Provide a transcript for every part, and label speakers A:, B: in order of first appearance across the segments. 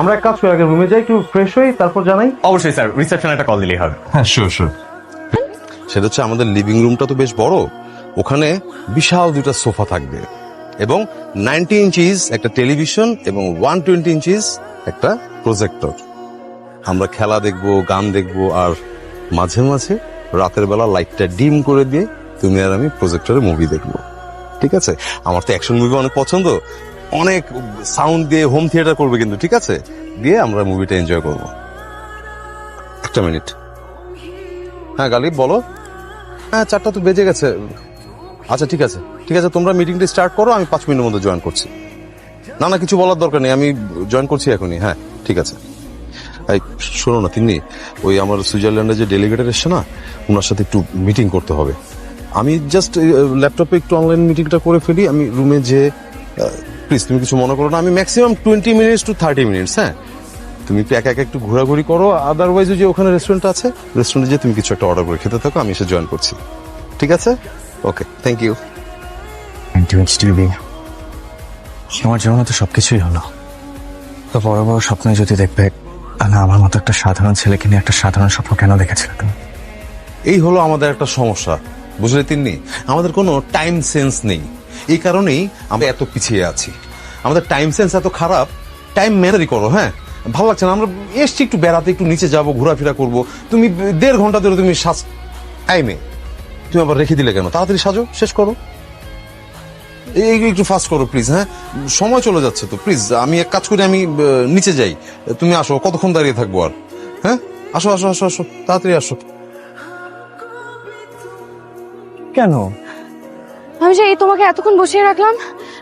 A: আমরা এক কাজ করি আগে রুমে যাই একটু ফ্রেশ হই তারপর জানাই।
B: অবশ্যই স্যার রিসেপশনে একটা কল দিলেই হবে।
A: হ্যাঁ শিওর শিওর
C: সেটা হচ্ছে আমাদের লিভিং রুমটা তো বেশ বড়। ওখানে বিশাল দুটো সোফা থাকবে এবং নাইনটি ইঞ্চিস একটা টেলিভিশন এবং ওয়ান টোয়েন্টি ইঞ্চিস একটা প্রজেক্টর আমরা খেলা দেখব গান দেখব আর মাঝে মাঝে রাতের বেলা লাইটটা ডিম করে দিয়ে তুমি আর আমি প্রজেক্টরে মুভি দেখব। ঠিক আছে? আমার তো অ্যাকশন মুভি অনেক পছন্দ। অনেক সাউন্ড দিয়ে হোম থিয়েটার করবে কিন্তু, ঠিক আছে? দিয়ে আমরা মুভিটা এনজয় করব। একটা মিনিট হ্যাঁ গালিব, বলো। হ্যাঁ চারটা তো বেজে গেছে। আচ্ছা ঠিক আছে। ঠিক আছে, তোমরা মিটিংটা স্টার্ট করো, আমি পাঁচ মিনিটের মধ্যে জয়েন করছি। না না, কিছু বলার দরকার নেই, আমি জয়েন করছি এখনই। হ্যাঁ ঠিক আছে। শোনো না তিনি ওই আমার সুইজারল্যান্ডে যে ডেলিগেটের এসছে না ওনার সাথে একটু মিটিং করতে হবে। আমি জাস্ট ল্যাপটপে একটু অনলাইন মিটিংটা করে ফেলি, আমি রুমে যে প্লিজ তুমি কিছু মনে করো না আমি maximum twenty minutes to thirty minutes হ্যাঁ? তুমি একটু একা একা একটু ঘোরাঘুরি করো আদারওয়াইজ যে ওখানে রেস্টুরেন্ট আছে রেস্টুরেন্টে যে তুমি কিছু একটা অর্ডার করে খেতে থাকো আমি এসে জয়েন করছি। ঠিক আছে? ওকে থ্যাংক ইউ
B: আমার জীবনে তো সবকিছুই হলো। তো বড় বড় স্বপ্ন যদি দেখবে তাহলে আমার মতো একটা সাধারণ ছেলেকে নিয়ে একটা সাধারণ স্বপ্ন কেন দেখেছিলে তুমি?
C: এই হলো আমাদের একটা সমস্যা বুঝলে তিনি আমাদের কোনো টাইম সেন্স নেই। এই কারণেই আমরা এত পিছিয়ে আছি। আমাদের টাইম সেন্স এত খারাপ টাইম ম্যানারই করো হ্যাঁ? ভালো লাগছে না আমরা এসছি একটু বেড়াতে একটু নিচে যাব ঘোরাফেরা করব। তুমি দেড় ঘণ্টা ধরে তুমি সাজ টাইমে তুমি আবার রেখে দিলে কেন? তাড়াতাড়ি সাজো শেষ করো। এই একটু ফাস্ট করো প্লিজ হ্যাঁ? সময় চলে যাচ্ছে তো প্লিজ আমি এক কাজ করি আমি নিচে যাই। তুমি আসো কতক্ষণ দাঁড়িয়ে থাকব আর হ্যাঁ? আসো আসো আসো আসো তাড়াতাড়ি আসো।
B: কেন?
D: আমি যে এই তোমাকে এতক্ষণ বসিয়ে রাখলাম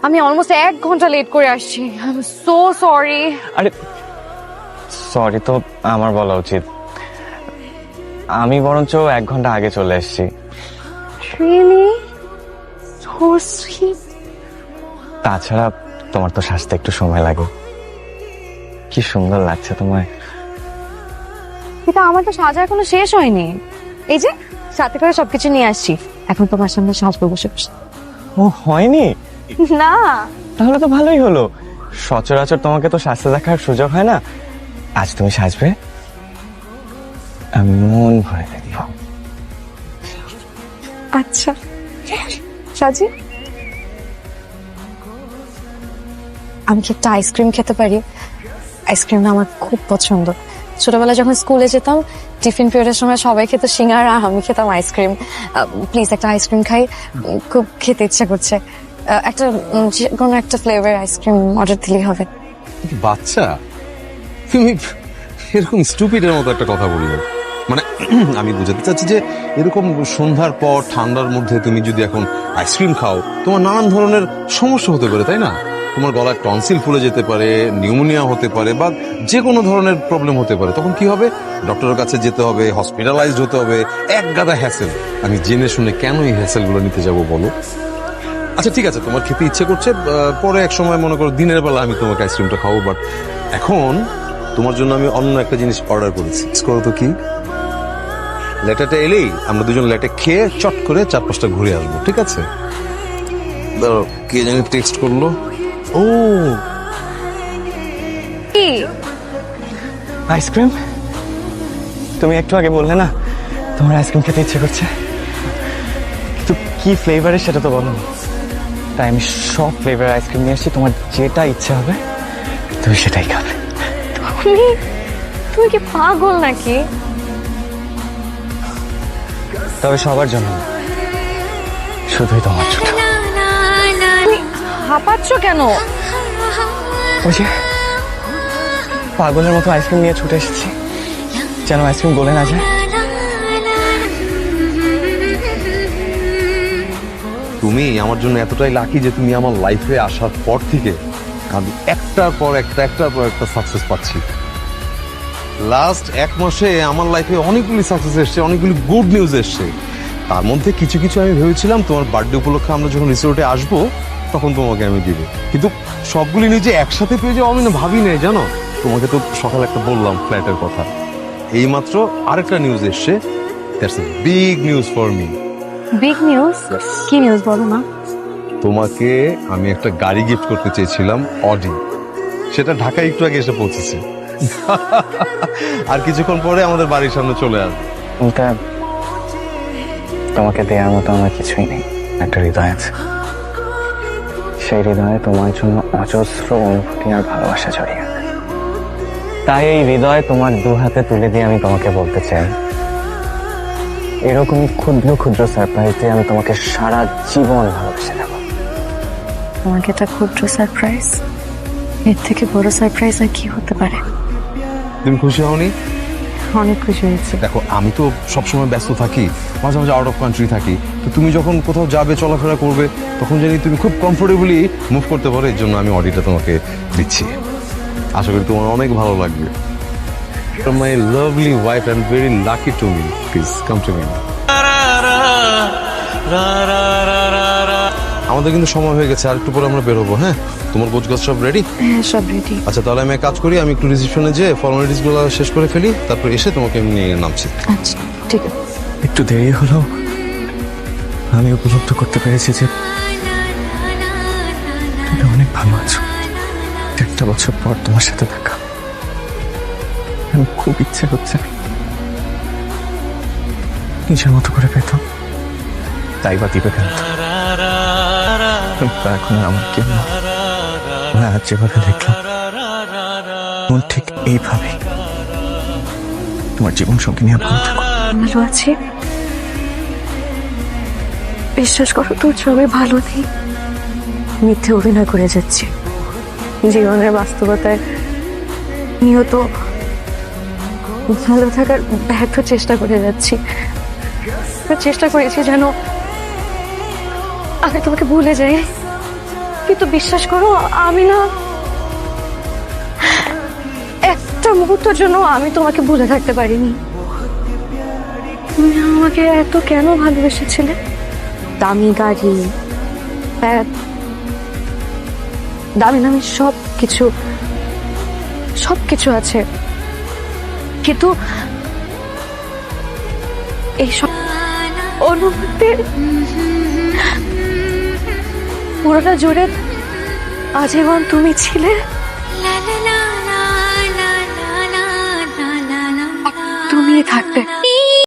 D: আমি অলমোস্ট এক ঘণ্টা লেট করে আসছি। সো সরি
B: আরে সরি তো আমার বলা উচিত। আমি বরঞ্চ এক ঘণ্টা আগে চলে এসেছি।
D: রিয়েলি সো সুইট
B: তাছাড়া তোমার তো সাজতে একটু সময় লাগে। কি সুন্দর লাগছে তোমায়।
D: কিন্তু আমার তো সাজা এখনও শেষ হয়নি। এই যে সাথে করে সবকিছু নিয়ে আসছি। এখন তোমার সামনে সাজবো বসে বসে।
B: ও হয়নি?
D: না।
B: তাহলে তো ভালোই হলো। সচরাচর তোমাকে তো সাজতে দেখার সুযোগ হয় না। আজ তুমি সাজবে। আমি মন ভরে দেখব।
D: আচ্ছা। সাজি? আমি কি একটা আইসক্রিম খেতে পারি? আইসক্রিমটা আমার খুব পছন্দ। ছোটবেলায় যখন স্কুলে যেতাম, টিফিন পিরিয়ডের সময় সবাই খেত সিঙ্গারা আমি খেতাম আইসক্রিম প্লিজ একটা আইসক্রিম খাই। খুব খেতে ইচ্ছা করছে। একটা যে কোনো একটা ফ্লেভার আইসক্রিম অর্ডার দিলেই হবে।
C: বাচ্চা? তুমি এরকম স্টুপিডের মতো একটা কথা বললে। মানে আমি বুঝাতে চাচ্ছি যে, এরকম সন্ধ্যার পর ঠান্ডার মধ্যে তুমি যদি এখন আইসক্রিম খাও, তোমার নানান ধরনের সমস্যা হতে পারে, তাই না? তোমার গলায় টনসিল ফুলে যেতে পারে, নিউমোনিয়া হতে পারে বা যে কোনো ধরনের প্রবলেম হতে পারে, তখন কি হবে? ডক্টরের কাছে যেতে হবে হসপিটালাইজড হতে হবে, এক গাদা হ্যাসেল আমি জেনে শুনে কেন এই হ্যাসেলগুলো নিতে যাব বলো? আচ্ছা ঠিক আছে, তোমার খেতে ইচ্ছে করছে পরে এক সময় মনে করো দিনের বেলা আমি তোমাকে আইসক্রিমটা খাব বাট এখন তোমার জন্য আমি অন্য একটা জিনিস অর্ডার করেছি। করো তো কি? লেটারটা এলেই আমরা দুজন লেটে খেয়ে চট করে চার পাঁচটা ঘুরে আসব, ঠিক আছে? ধরো কে জানি টেক্সট করল? ও।
D: কি?
B: আইসক্রিম তুমি একটু আগে বললে না তোমার আইসক্রিম খেতে ইচ্ছে করছে। কিন্তু কি ফ্লেভারের সেটা তো বলো তাই আমি সব ফ্লেভার আইসক্রিম নিয়ে এসেছি তোমার যেটা ইচ্ছে হবে তুমি সেটাই খাবে।
D: তুমি তুমি কি পাগল নাকি?
B: তবে সবার জন্য শুধুই তোমার জন্য।
D: হাঁপাচ্ছ কেন?
B: ওই যে পাগলের মতো আইসক্রিম নিয়ে ছুটে এসেছি। যেন আইসক্রিম গলে না যায়।
C: তুমি আমার জন্য এতটাই লাকি যে তুমি আমার লাইফে আসার পর থেকে আমি একটার পর একটা একটার পর একটা সাকসেস পাচ্ছি। লাস্ট এক মাসে আমার লাইফে অনেকগুলি সাকসেস এসছে অনেকগুলি গুড নিউজ এসছে। তার মধ্যে কিছু কিছু আমি ভেবেছিলাম তোমার বার্থডে উপলক্ষে আমরা যখন রিসোর্টে আসব তখন তোমাকে আমি দিব। কিন্তু সবগুলি নিজে একসাথে পেয়ে যাব আমি না ভাবি নাই জানো? তোমাকে তো সকালে একটা বললাম ফ্ল্যাটের কথা। এইমাত্র আরেকটা নিউজ এসছে। That's a big news for me
D: big news কি নিউজ বলো না?
C: তোমাকে আমি একটা গাড়ি গিফট করতে চেয়েছিলাম অডি সেটা ঢাকায় একটু আগে এসে পৌঁছেছে। আর কিছুক্ষণ পরে আমাদের বাড়ির সামনে চলে আসবে।
B: তোমাকে দেওয়ার মতো আমার কিছুই নেই। একটা হৃদয় আছে। সেই হৃদয়ে তোমার জন্য অজস্র অনুভূতি আর ভালোবাসা জড়িয়ে আছে। তাই এই হৃদয় তোমার দু হাতে তুলে দিয়ে আমি তোমাকে বলতে চাই। এরকমই ক্ষুদ্র ক্ষুদ্র সারপ্রাইজ দিয়ে আমি তোমাকে সারা জীবন ভালোবেসে যাব
D: তোমাকে এটা ক্ষুদ্র সারপ্রাইজ এর থেকে বড় সারপ্রাইজ আর কি হতে পারে?
C: তুমি খুশি হওনি?
D: অনেক খুশি হয়েছি।
C: দেখো আমি তো সবসময় ব্যস্ত থাকি মাঝে মাঝে আউট অফ কান্ট্রি থাকি। তো তুমি যখন কোথাও যাবে চলাফেরা করবে তখন জানি তুমি খুব কমফোর্টেবলি মুভ করতে পারো এর জন্য আমি অডিটা তোমাকে দিচ্ছি। আশা করি তোমার অনেক ভালো লাগবে। My lovely wife and very lucky to me please come to me আমাদের কিন্তু সময় হয়ে গেছে আর একটু পরে আমরা বেরোবো হ্যাঁ? তোমার গোছ গাছ সব রেডি
D: হ্যাঁ সব রেডি
C: আচ্ছা তাহলে আমি এক কাজ করি আমি একটু রিসিপশনে যেয়ে ফর্মালিটিসগুলো শেষ করে ফেলি তারপর এসে তোমাকে আমি নিয়ে নামছি।
D: আচ্ছা ঠিক আছে।
B: একটু দেরি হলো। আমি উপলব্ধ করতে পেরেছি যে তুমি অনেক ভালো আছো। একটা বছর পর তোমার সাথে দেখা। আমি খুব ইচ্ছে হচ্ছে নিজের মতো করে পেতাম তাই বা দিবে কেন? এখন আমার কেউ না আজ যেভাবে দেখলাম, মন ঠিক এইভাবেই তোমার জীবন সঙ্গে নিয়ে ভালো
D: আছি। বিশ্বাস করো তোর ছবি ভালো নেই। মিথ্যে অভিনয় করে যাচ্ছি। জীবনের বাস্তবতায় নিহত ভালো থাকার ব্যর্থ চেষ্টা করে যাচ্ছি। চেষ্টা করেছি যেন আমি তোমাকে ভুলে যাই। কিন্তু বিশ্বাস করো, আমি না একটা মুহূর্তের জন্য আমি তোমাকে ভুলে থাকতে পারিনি। তুমি আমাকে এত কেন ভালোবেসেছিলে? দামি গাড়ি দামি দামি সব কিছু সব কিছু আছে। কিন্তু এইসব অনুভূতি পুরোটা জুড়ে আজীবন তুমি ছিলে তুমি থাকবে